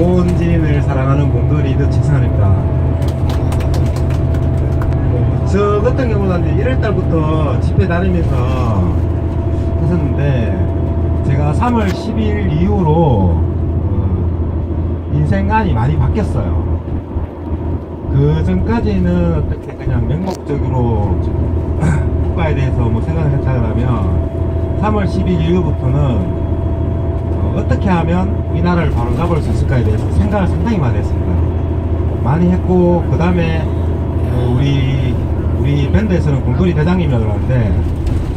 조원진을 사랑하는 분들이 칭찬합니다. 어, 저 같은 경우는 이제 1월달부터 집회 다니면서 했었는데 제가 3월 10일 이후로 어, 인생관이 많이 바뀌었어요. 그 전까지는 어떻게 그냥 맹목적으로 국가에 대해서 뭐 생각을 했다면 3월 10일 이후부터는 어, 떻게 하면 이 나라를 바로 잡을 수 있을까에 대해서 생각을 상당히 많이 했습니다. 많이 했고 그 다음에 우리 우리 밴드에서는 공돌이 대장님이라고 하는데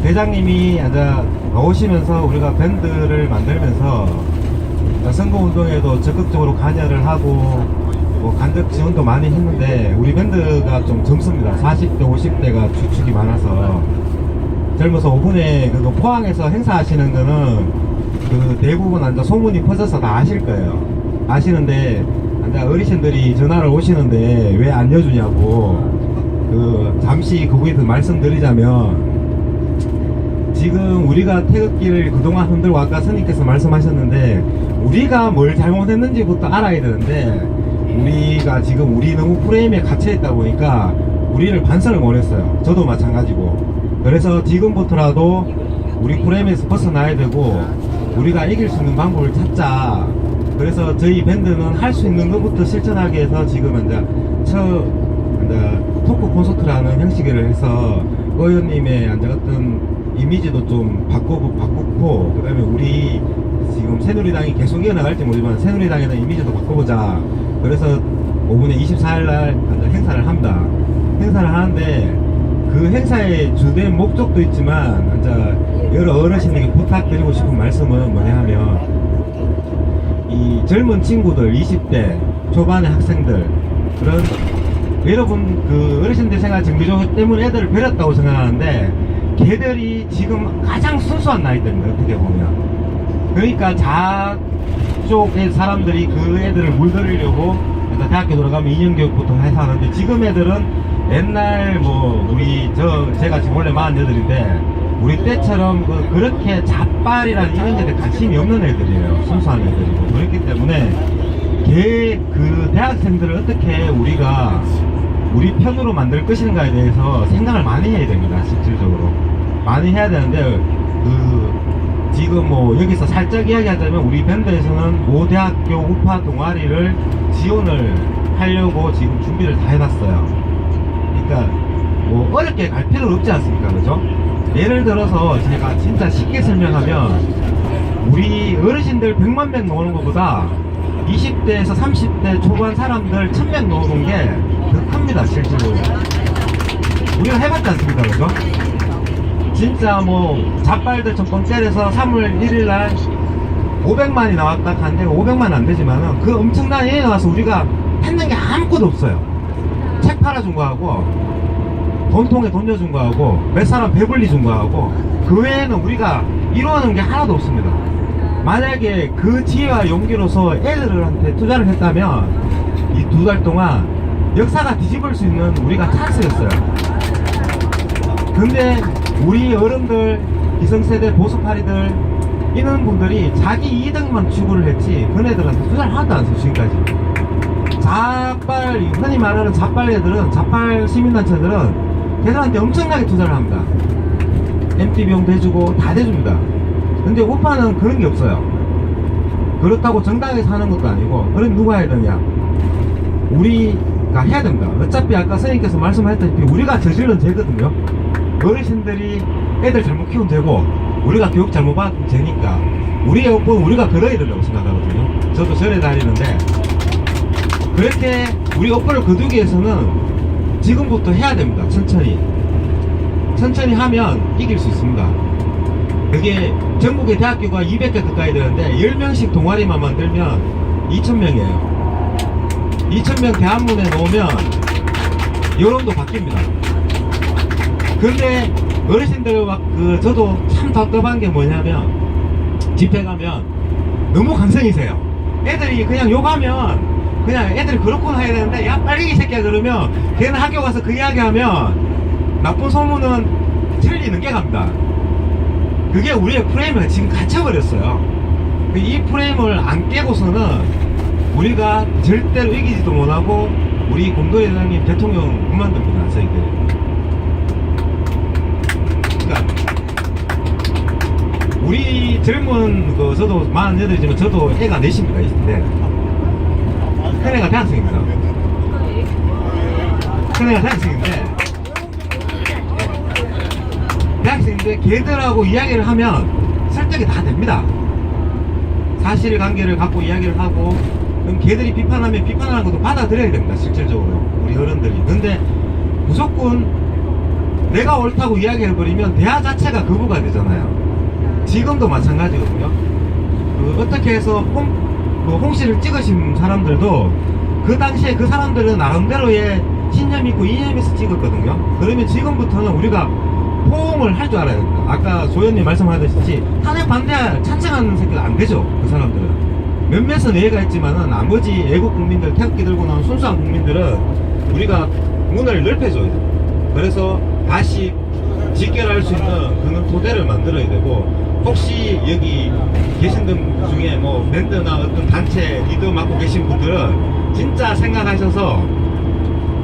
대장님이 앉아 나오시면서 우리가 밴드를 만들면서 선거 운동에도 적극적으로 관여를 하고 뭐 간접 지원도 많이 했는데 우리 밴드가 좀 젊습니다. 40대, 50대가 주축이 많아서 젊어서 5분에 그거 포항에서 행사하시는 거는 그 대부분 앉아 소문이 퍼져서 다 아실 거예요. 아시는데 앉아 어르신들이 전화를 오시는데 왜 안 여주냐고 그 잠시 거기에 서 말씀드리자면 지금 우리가 태극기를 그동안 흔들고 아까 스님께서 말씀하셨는데 우리가 뭘 잘못했는지부터 알아야 되는데 우리가 지금 우리 너무 프레임에 갇혀 있다 보니까 우리를 반성을 못했어요. 저도 마찬가지고. 그래서 지금부터라도 우리 프레임에서 벗어나야 되고 우리가 이길 수 있는 방법을 찾자. 그래서 저희 밴드는 할 수 있는 것부터 실천하기 위해서 지금 이제 첫 이제 토크 콘서트라는 형식을 해서 의원님의 이제 어떤 이미지도 좀 바꾸고 바꾸고 그다음에 우리 지금 새누리당이 계속 이어나갈지 모르지만 새누리당에 대한 이미지도 바꿔보자. 그래서 5분에 24일 날 행사를 합니다. 행사를 하는데 그 행사의 주된 목적도 있지만 이제 여러 어르신에게 부탁드리고 싶은 말씀은 뭐냐 하면 이 젊은 친구들 20대 초반의 학생들 그런 여러분 그 어르신들 생활 정비조 때문에 애들을 버렸다고 생각하는데 걔들이 지금 가장 순수한 나이대입니다 어떻게 보면. 그러니까 자쪽의 사람들이 그 애들을 물들이려고 일단 대학교 들어가면 2년 교육부터 해서 하는데 지금 애들은 옛날 뭐 우리 저 제가 지금 원래 48인데 우리 때처럼 그 그렇게 잡발이라는 이런 데에 관심이 없는 애들이에요 순수한 애들이고 그렇기 때문에 걔 그 대학생들을 어떻게 우리가 우리 편으로 만들 것인가에 대해서 생각을 많이 해야 됩니다 실질적으로 많이 해야 되는데 그 지금 뭐 여기서 살짝 이야기하자면 우리 밴드에서는 모 대학교 우파 동아리를 지원을 하려고 지금 준비를 다 해놨어요. 그러니까 뭐 어렵게 갈 필요는 없지 않습니까, 그죠? 예를 들어서 제가 진짜 쉽게 설명하면 우리 어르신들 100만 명 노는 것보다 20대에서 30대 초반 사람들 1000명 노는 게 더 큽니다, 실제로. 우리가 해봤지 않습니까, 그죠? 진짜 뭐 잡발들 첫번 때려서 3월 1일 날 500만이 나왔다 한데 500만 안 되지만은 그 엄청난 예에 나와서 우리가 했는 게 아무것도 없어요. 책 팔아준 거하고 돈통에 돈 내준 거하고 몇 사람 배불리 준 거하고 그 외에는 우리가 이루어는 게 하나도 없습니다. 만약에 그 지혜와 용기로서 애들한테 투자를 했다면 이 두 달 동안 역사가 뒤집을 수 있는 우리가 찬스였어요. 근데 우리 어른들, 기성세대 보수파리들 이런 분들이 자기 이득만 추구를 했지 그네들한테 투자를 하나도 안 했어 지금까지 자빨 흔히 말하는 자빨 애들은 자빨 시민단체들은 걔들한테 엄청나게 투자를 합니다. MT 비용도 해주고 다 대줍니다. 근데 우파는 그런 게 없어요. 그렇다고 정당에서 하는 것도 아니고 그럼 누가 해야 되냐? 우리가 해야 됩니다. 어차피 아까 선생님께서 말씀하셨다시피 우리가 저질른 죄거든요. 어르신들이 애들 잘못 키우면 되고 우리가 교육 잘못 받으면 되니까 우리의 업보는 우리가 걸어야 된다고 생각하거든요. 저도 절에 다니는데 그렇게 우리 업보를 거두기 위해서는 지금부터 해야 됩니다. 천천히. 천천히 하면 이길 수 있습니다. 그게 전국의 대학교가 200개 가까이 되는데 10명씩 동아리만 만들면 2,000명이에요. 2,000명 대한문에 놓으면 여론도 바뀝니다. 근데 어르신들 막그 저도 참 답답한 게 뭐냐면 집회 가면 너무 감성이세요. 애들이 그냥 욕하면 그냥 애들이 그렇구나 해야 되는데 야 빨리 이 새끼야 그러면 걔는 학교 가서 그 이야기 하면 나쁜 소문은 틀리는 게 갑니다. 그게 우리의 프레임을 지금 갇혀버렸어요. 이 프레임을 안 깨고서는 우리가 절대로 이기지도 못하고 우리 곰돌이 회장님 대통령 그만둡니다 저희들 그러니까 우리 젊은 그 저도 48이지만 저도 애가 넷입니다 있는데 큰애가 대학생입니다. 큰애가 대학생인데 대학생인데 걔들하고 이야기를 하면 설득이 다 됩니다. 사실관계를 갖고 이야기를 하고 그럼 걔들이 비판하면 비판하는 것도 받아들여야 됩니다 실질적으로. 우리 어른들이. 근데 무조건 내가 옳다고 이야기해버리면 대화 자체가 거부가 되잖아요. 지금도 마찬가지거든요. 그 어떻게 해서 홍, 그 홍씨를 찍으신 사람들도 그 당시에 그 사람들은 나름대로의 신념 있고 이념 있어 찍었거든요. 그러면 지금부터는 우리가 포옹을 할 줄 알아야 됩니다. 아까 조현님 말씀하셨듯이 탄핵 반대 찬성하는 새끼가 안 되죠 그 사람들은. 몇몇은 예가 있지만은 나머지 애국 국민들 태극기 들고 나온 순수한 국민들은 우리가 문을 넓혀줘야 돼요 그래서 다시 직결할 수 있는 그런 토대를 만들어야 되고 혹시 여기 계신 분 중에 뭐 밴드나 어떤 단체 리더 맡고 계신 분들은 진짜 생각하셔서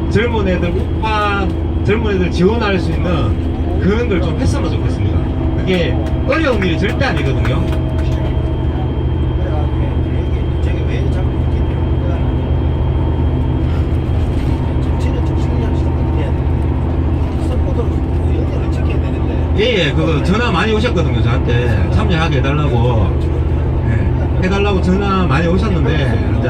젊은 애들 우파 젊은 애들 지원할 수 있는 그런 걸 좀 했으면 좋겠습니다. 그게 어려운 일이 절대 아니거든요 저게 왜 자꾸 이렇게 되는 거야? 정치는 정치인이랑 서포트해야 돼. 서포트로 연결을 지켜야 되는데. 예예 그거 전화 많이 오셨거든요 저한테 참여하게 해달라고 예, 해달라고 전화 많이 오셨는데 이제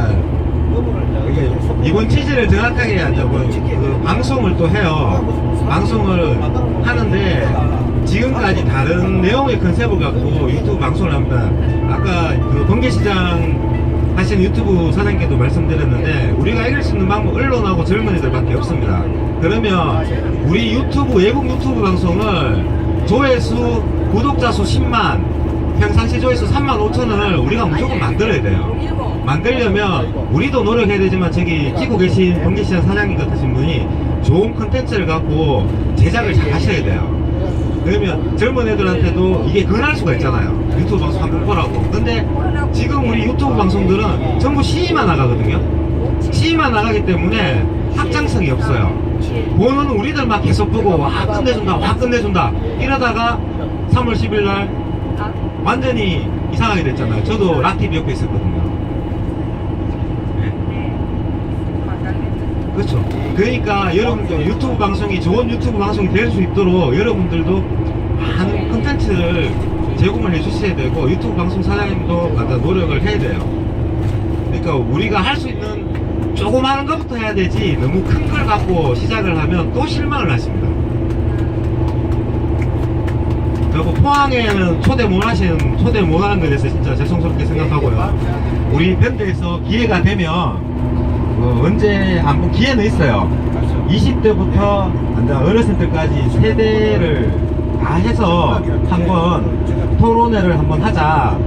이게 이번 취지를 정확하게 이제 뭐, 그 방송을 또 해요. 방송을 하는데 지금까지 다른 내용의 컨셉을 갖고 유튜브 방송을 합니다. 아까 그 번개시장 하시는 유튜브 사장님께도 말씀드렸는데 우리가 이길 수 있는 방법 언론하고 젊은이들밖에 없습니다. 그러면 우리 유튜브 외국 유튜브 방송을 조회수 구독자 수 10만 평상시 조회수 3만 5천을 우리가 무조건 만들어야 돼요. 만들려면 우리도 노력해야 되지만 저기 찍고 계신 경기시장 사장님 같으신 분이 좋은 컨텐츠를 갖고 제작을 잘 하셔야 돼요. 그러면 젊은 애들한테도 이게 근할 수가 있잖아요. 유튜브 방송 한번 보라고. 근데 지금 우리 유튜브 방송들은 전부 시위만 나가거든요. 시위만 나가기 때문에 확장성이 없어요. 보는 우리들만 계속 보고 와 끝내준다 와 끝내준다 이러다가 3월 10일 날 완전히 이상하게 됐잖아요. 저도 락TV 옆에 있었거든요. 네. 그렇죠. 그러니까 여러분들 유튜브 방송이 좋은 유튜브 방송이 될 수 있도록 여러분들도 많은 콘텐츠를 제공을 해주셔야 되고 유튜브 방송 사장님도 맞아 노력을 해야 돼요. 그러니까 우리가 할 수 있는 조그마한 것부터 해야 되지 너무 큰 걸 갖고 시작을 하면 또 실망을 하십니다. 그리고 포항에는 초대 못 하시는 초대 못 하는 것에 대해서 진짜 죄송스럽게 생각하고요. 우리 밴드에서 기회가 되면 어, 언제 한번 기회는 있어요. 20대부터 어르신들까지 세대를 다 해서 한번 토론회를 한번 하자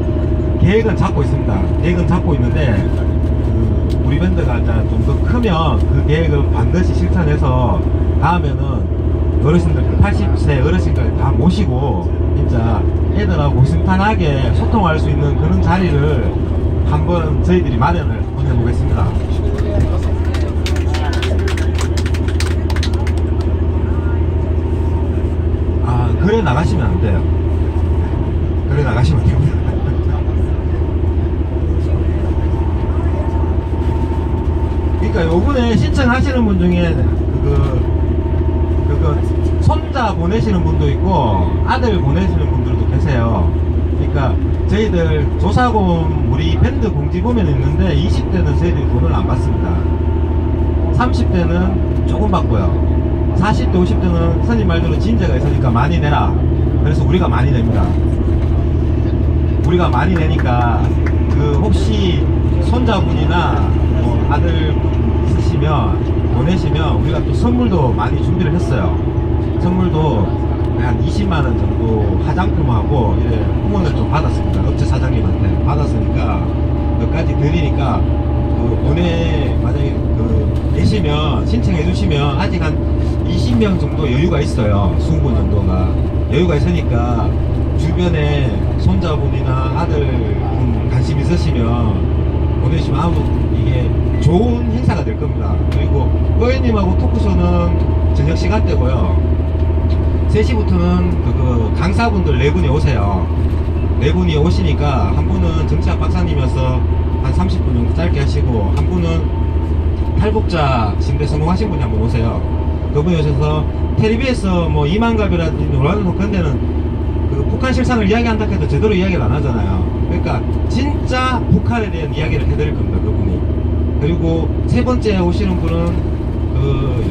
계획은 잡고 있습니다. 계획은 잡고 있는데 그 우리 밴드가 좀더 크면 그 계획을 반드시 실천해서 다음에는 어르신들 80세 어르신까지 다 모시고 진짜 애들하고 심탄하게 소통할 수 있는 그런 자리를 한번 저희들이 마련을 한번 해보겠습니다. 아, 그래 나가시면 안 돼요. 그래 나가시면 안 됩니다. 그러니까 요번에 신청하시는 분 중에 그, 그, 손자 보내시는 분도 있고 아들 보내시는 분들도 계세요. 그러니까 저희들 조사금 우리 밴드 공지 보면 있는데 20대는 저희들이 돈을 안 받습니다. 30대는 조금 받고요. 40대, 50대는 선임 말대로 진제가 있으니까 많이 내라. 그래서 우리가 많이 냅니다. 우리가 많이 내니까 그 혹시 손자분이나 뭐 아들 있으시면 보내시면 우리가 또 선물도 많이 준비를 했어요. 선물도 한 20만 원 정도 화장품하고 후원을 좀 받았습니다. 업체 사장님한테 받았으니까 그까지 드리니까 그 보내 만약에 그 계시면 신청해 주시면 아직 한 20명 정도 여유가 있어요. 20분 정도가 여유가 있으니까 주변에 손자분이나 아들 분 관심 있으시면 보내주시면 아무 이게 좋은 행사가 될 겁니다. 그리고 의원님하고 토크쇼는 저녁 시간대고요. 3시부터는 그, 그 강사분들 네 분이 오세요. 네 분이 오시니까 한 분은 정치학 박사님이어서 한 30분 정도 짧게 하시고 한 분은 탈북자 진대 성공하신 분이 한 분 오세요. 그분이 오셔서 텔레비에서 뭐 이만갑이라든지 노란노 그런 데는 그 북한 실상을 이야기한다 해도 제대로 이야기를 안 하잖아요. 그러니까 진짜 북한에 대한 이야기를 해드릴 겁니다. 그분이. 그리고 세 번째 오시는 분은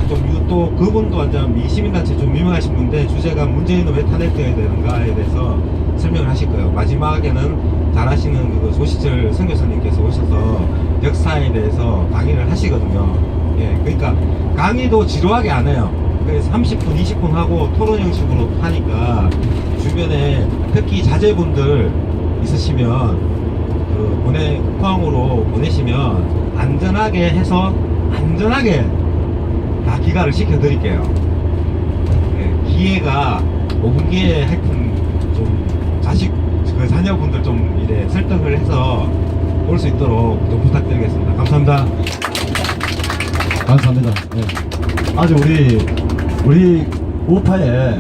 그좀또 그분도 완전 미 시민단체 좀 유명하신 분인데 주제가 문재인은 왜 탄핵돼야 되는가에 대해서 설명을 하실 거예요. 마지막에는 잘하시는 그 조시철 선교사님께서 오셔서 역사에 대해서 강의를 하시거든요. 예, 그러니까 강의도 지루하게 안 해요. 그래서 30분, 20분 하고 토론 형식으로 하니까 주변에 특히 자제분들 있으시면 그 보내 포항으로 보내시면 안전하게 해서 안전하게 다 귀가를 시켜드릴게요. 예, 기회가 5분 기회 하여튼 좀 자식 그 자녀분들 좀 이래 설득을 해서 올 수 있도록 좀 부탁드리겠습니다. 감사합니다. 감사합니다. 네. 아주 우리 우리 우파의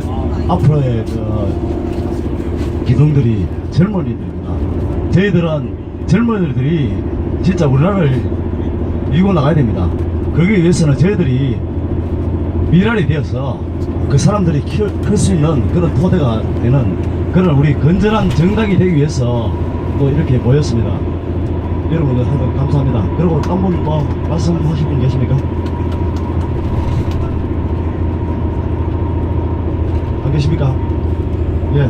앞으로의 그 기둥들이 젊은이들입니다. 저희들은 젊은이들이 진짜 우리나라를 이고 나가야 됩니다. 그러기 위해서는 저희들이 미랄이 되어서 그 사람들이 클 수 있는 그런 토대가 되는 그런 우리 건전한 정당이 되기 위해서 또 이렇게 모였습니다. 여러분들 하여튼 감사합니다. 그리고 딴분또 말씀하실 분 계십니까? 안 계십니까? 예.